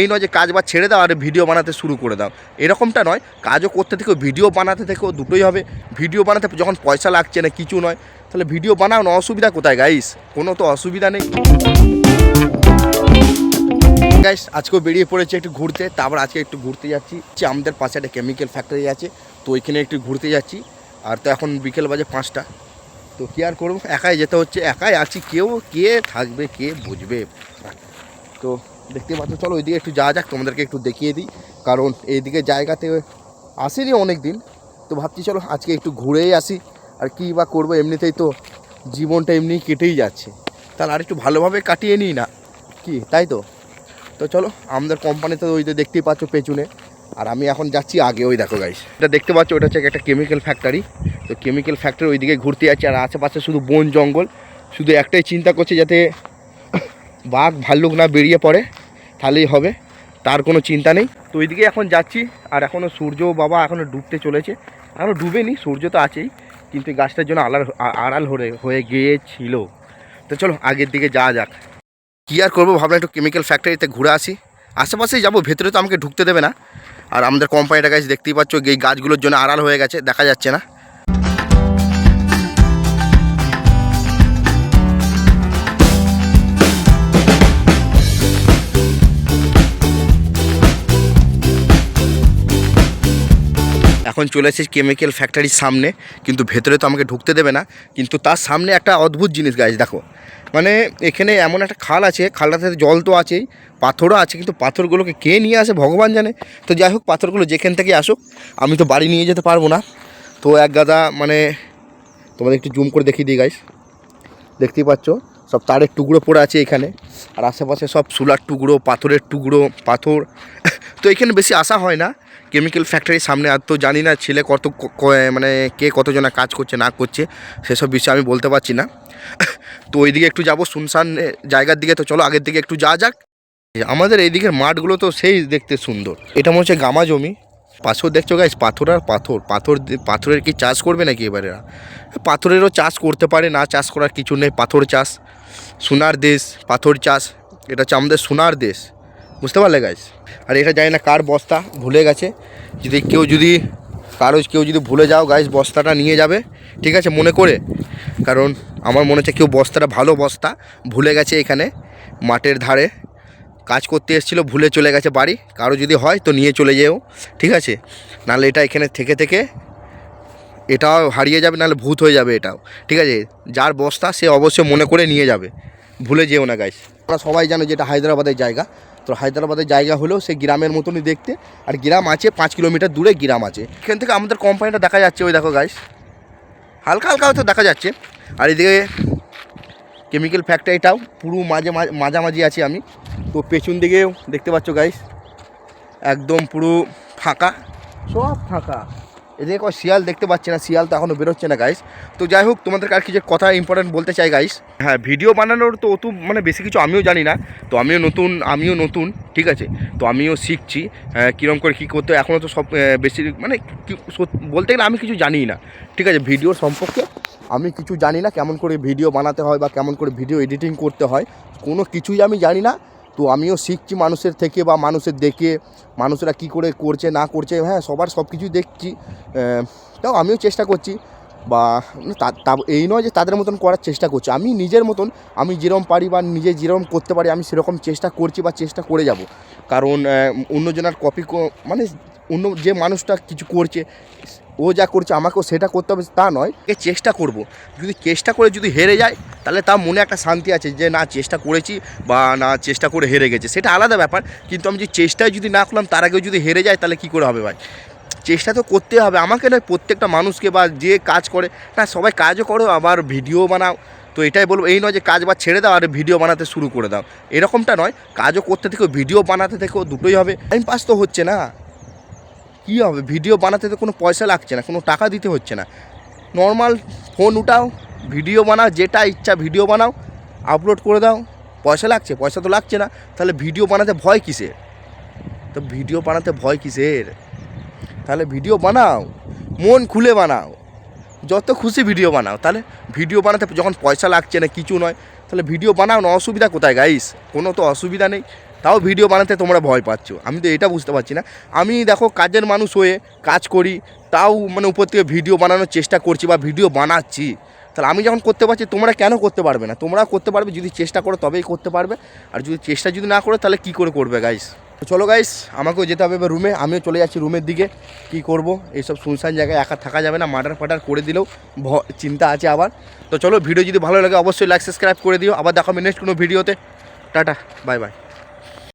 এই নয় যে কাজ বা ছেড়ে দাও, আর ভিডিও বানাতে শুরু করে দাও। এরকমটা নয়, কাজও করতে থেকেও ভিডিও বানাতে থেকেও দুটোই হবে। ভিডিও বানাতে যখন পয়সা লাগছে না, কিছু নয়, তাহলে ভিডিও বানাও না, অসুবিধা কোথায় গাইস কোনো তো অসুবিধা নেই। গাইস আজকেও বেরিয়ে পড়েছে একটু ঘুরতে, তারপর আজকে একটু ঘুরতে যাচ্ছি। যে আমাদের পাশে একটা কেমিক্যাল ফ্যাক্টরি আছে, তো ওইখানে একটু ঘুরতে যাচ্ছি। আর তো এখন বিকেল বাজে পাঁচটা। তো কী আর করব? একাই যেতে হচ্ছে, একাই আছি, কেউ কে থাকবে, কে বুঝবে? তো দেখতে পাচ্ছ। চলো ওইদিকে একটু যাওয়া যাক, তোমাদেরকে একটু দেখিয়ে দিই। কারণ এইদিকে জায়গাতে আসেনি অনেক দিন তো ভাবছি চলো আজকে একটু ঘুরেই আসি, আর কী বা করব, এমনিতেই তো জীবনটা এমনি কেটেই যাচ্ছে। তাহলে আর একটু ভালোভাবে কাটিয়ে নিই না? কি, তাই তো? তো চলো, আমাদের কোম্পানিতে ওই যে দেখতেই পাচ্ছ পেছনে। আর আমি এখন যাচ্ছি আগে, ওই দেখো গাইস এটা দেখতে পাচ্ছ ওটা হচ্ছে একটা কেমিক্যাল ফ্যাক্টরি তো কেমিক্যাল ফ্যাক্টরি ওইদিকে ঘুরতে যাচ্ছি, আর আশেপাশে শুধু বন জঙ্গল। শুধু একটাই চিন্তা করছে যাতে বাঘ ভাল্লুক না বেরিয়ে পড়ে। তাহলেই হবে, তার কোনো চিন্তা নেই। তো ওইদিকে এখন যাচ্ছি, আর এখনও সূর্য বাবা এখনও ডুবতে চলেছে। এখনও ডুবেনি, সূর্য তো আছেই, কিন্তু গাছটার জন্য আড়াল আড়াল হয়ে হয়ে গিয়েছিল। তো চলো, আগের দিকে যাওয়া যাক। কী আর করব, ভাবলাম একটু কেমিক্যাল ফ্যাক্টরিতে ঘুরে আসি। আশেপাশেই যাব, ভেতরে তো আমাকে ঢুকতে দেবে না। আর আমাদের কোম্পানিটা গাছ দেখতেই পাচ্ছ, এই গাছগুলোর জন্য আড়াল হয়ে গেছে, দেখা যাচ্ছে না। এখন চলে এসেছি কেমিক্যাল ফ্যাক্টরির সামনে, কিন্তু ভেতরে তো আমাকে ঢুকতে দেবে না, কিন্তু তার সামনে একটা অদ্ভুত জিনিস গাছ দেখো। মানে এখানে এমন একটা খাল আছে, খালটাতে জল তো আছেই, পাথরও আছে, কিন্তু পাথরগুলোকে কে নিয়ে আসে ভগবান জানে। তো যাই হোক, পাথরগুলো যেখান থেকে আসুক, আমি তো বাড়ি নিয়ে যেতে পারব না। তো এক গাদা মানে তোমাদের একটু জুম করে দেখিয়ে দিই গাইস দেখতেই পাচ্ছ, সব তারের টুকরো পড়ে আছে এখানে, আর আশেপাশে সব সুলার টুকরো, পাথরের টুকরো, পাথর। তো এখানে বেশি আসা হয় না। কেমিক্যাল ফ্যাক্টরির সামনে আর তো জানি না ছেলে কত মানে কে কতজনা কাজ করছে, না করছে, সেসব বিষয়ে আমি বলতে পারছি না। তো ওইদিকে একটু যাব শুনশান জায়গার দিকে, তো চলো আগের দিকে একটু যা যাক। আমাদের এই দিকের মাঠগুলো তো সেই দেখতে সুন্দর। এটা মনে হচ্ছে গামা জমি। পাথর দেখছ গাইস পাথর আর পাথর। পাথর পাথরের কি চাষ করবে নাকি এবারে পাথরেরও চাষ করতে পারে, না চাষ করার কিছু নেই, পাথর চাষ। সোনার দেশ, পাথর চাষ। এটা হচ্ছে আমাদের সোনার দেশ। বুঝতে পারলে গাইস আর এটা জানি না কার বস্তা, ভুলে গেছে। যদি কেউ যদি, কারও কেউ যদি ভুলে যাও গাইস বস্তাটা নিয়ে যাবে, ঠিক আছে, মনে করে। কারণ আমার মনে হচ্ছে কেউ বস্তাটা ভালো বস্তা, ভুলে গেছে এখানে, মাঠের ধারে। কাজ করতে এসেছিল, ভুলে চলে গেছে বাড়ি। কারও যদি হয় তো নিয়ে চলে যেও, ঠিক আছে? নাহলে এটা এখানে থেকে থেকে এটাও হারিয়ে যাবে, নাহলে ভূত হয়ে যাবে এটাও, ঠিক আছে? যার বস্তা সে অবশ্যই মনে করে নিয়ে যাবে। ভুলে যেও না গাইস আমরা সবাই জানো যেটা হায়দ্রাবাদের জায়গা। তো হায়দ্রাবাদের জায়গা হলেও সে গ্রামের মতনই দেখতে। আর গ্রাম আছে, পাঁচ কিলোমিটার দূরে গ্রাম আছে। এখান থেকে আমাদের কোম্পানিটা দেখা যাচ্ছে, ওই দেখো গাইস হালকা হালকা হয়তো দেখা যাচ্ছে। আর এদিকে কেমিক্যাল ফ্যাক্টরিটাও পুরো মাঝে- মাঝামাঝি আছি আমি। তো পেছন দিকেও দেখতে পাচ্ছ গাইস একদম পুরো ফাঁকা। সব ফাঁকা। এদিকে কোনো শিয়াল দেখতে পাচ্ছি না শিয়াল তো এখনও বেরোচ্ছে না গাইস তো যাই হোক তোমাদেরকে আর কিছু কথা ইম্পর্টেন্ট বলতে চাই গাইস হ্যাঁ ভিডিও বানানোর তো অত মানে বেশি কিছু আমিও জানি না তো আমিও নতুন আমিও নতুন ঠিক আছে? তো আমিও শিখছি আহ, কীরকম করে কী করতে এখনও তো সব বেশি মানে বলতে গেলে আমি কিছু জানি না ঠিক আছে? ভিডিওর সম্পর্কে আমি কিছু জানি না কেমন করে ভিডিও বানাতে হয় বা কেমন করে ভিডিও এডিটিং করতে হয় কোনো কিছুই আমি জানি না তো আমিও শিখছি মানুষের থেকে বা মানুষের দেখে, মানুষরা কি করে করছে, না করছে হ্যাঁ সবার সব কিছুই দেখছি। তাও আমিও চেষ্টা করছি বা তা- এই নয় যে তাদের মতন করার চেষ্টা করছি। আমি নিজের মতন, আমি যেরকম পারি বা নিজে যেরকম করতে পারি, আমি সেরকম চেষ্টা করছি বা চেষ্টা করে যাব। কারণ অন্যজনের কপি মানে অন্য যে মানুষটা কিছু করছে, ও যা করছে, আমাকেও সেটা করতে হবে, তা নয়। এ চেষ্টা করব। যদি চেষ্টা করে যদি হেরে যায়, তাহলে তার মনে একটা শান্তি আছে যে, না, চেষ্টা করেছি বা না, চেষ্টা করে হেরে গেছে। সেটা আলাদা ব্যাপার, কিন্তু আমি যে চেষ্টায় যদি না করলাম, তার আগেও যদি হেরে যায়, তাহলে কী করে হবে ভাই? চেষ্টা তো করতে হবে। আমাকে নয়, প্রত্যেকটা মানুষকে বা যে কাজ করে, না, সবাই কাজও করো, আবার ভিডিও বানাও। তো এটাই বলব, এই নয় যে কাজ বা ছেড়ে দাও আর ভিডিও বানাতে শুরু করে দাও। এরকমটা নয়, কাজও করতে থেকেও, ভিডিও বানাতে থেকেও দুটোই হবে। টাইম পাস তো হচ্ছে না। কী হবে? ভিডিও বানাতে তো কোনো পয়সা লাগছে না, কোনো টাকা দিতে হচ্ছে না। নর্মাল ফোন উঠাও, ভিডিও বানাও, যেটা ইচ্ছা ভিডিও বানাও আপলোড করে দাও। পয়সা লাগছে, পয়সা তো লাগছে না, তাহলে ভিডিও বানাতে ভয় কিসের? তো ভিডিও বানাতে ভয় কিসের? তাহলে ভিডিও বানাও, মন খুলে বানাও, যত খুশি ভিডিও বানাও। তাহলে ভিডিও বানাতে যখন পয়সা লাগছে না, কিছু নয়, তাহলে ভিডিও বানাও না, অসুবিধা কোথায় গাইস কোনো তো অসুবিধা নেই। তাও ভিডিও বানাতে তোমরা ভয় পাচ্ছ। আমি তো এটা বুঝতে পারছি না। আমি দেখো কাজের মানুষ হয়ে কাজ করি, তাও মানে উপর থেকে ভিডিও বানানোর চেষ্টা করছি বা ভিডিও বানাচ্ছি। তাহলে আমি যখন করতে পারছি, তোমরা কেন করতে পারবে না? তোমরা করতে পারবে, যদি চেষ্টা করো তবেই করতে পারবে। আর যদি চেষ্টা যদি না করো, তাহলে কী করে করবে গাইস তো চলো গাইস আমাকেও যেতে হবে রুমে আমিও চলে যাচ্ছি রুমের দিকে। কি করব? এইসব শুনশান জায়গায় একা থাকা যাবে না। মার্ডার ফাটার করে দিলেও চিন্তা আছে আবার। তো চলো ভিডিও যদি ভালো লাগে, অবশ্যই লাইক সাবস্ক্রাইব করে দিও। আবার দেখো আমি নেক্সট কোনো ভিডিওতে টাটা বাই বাই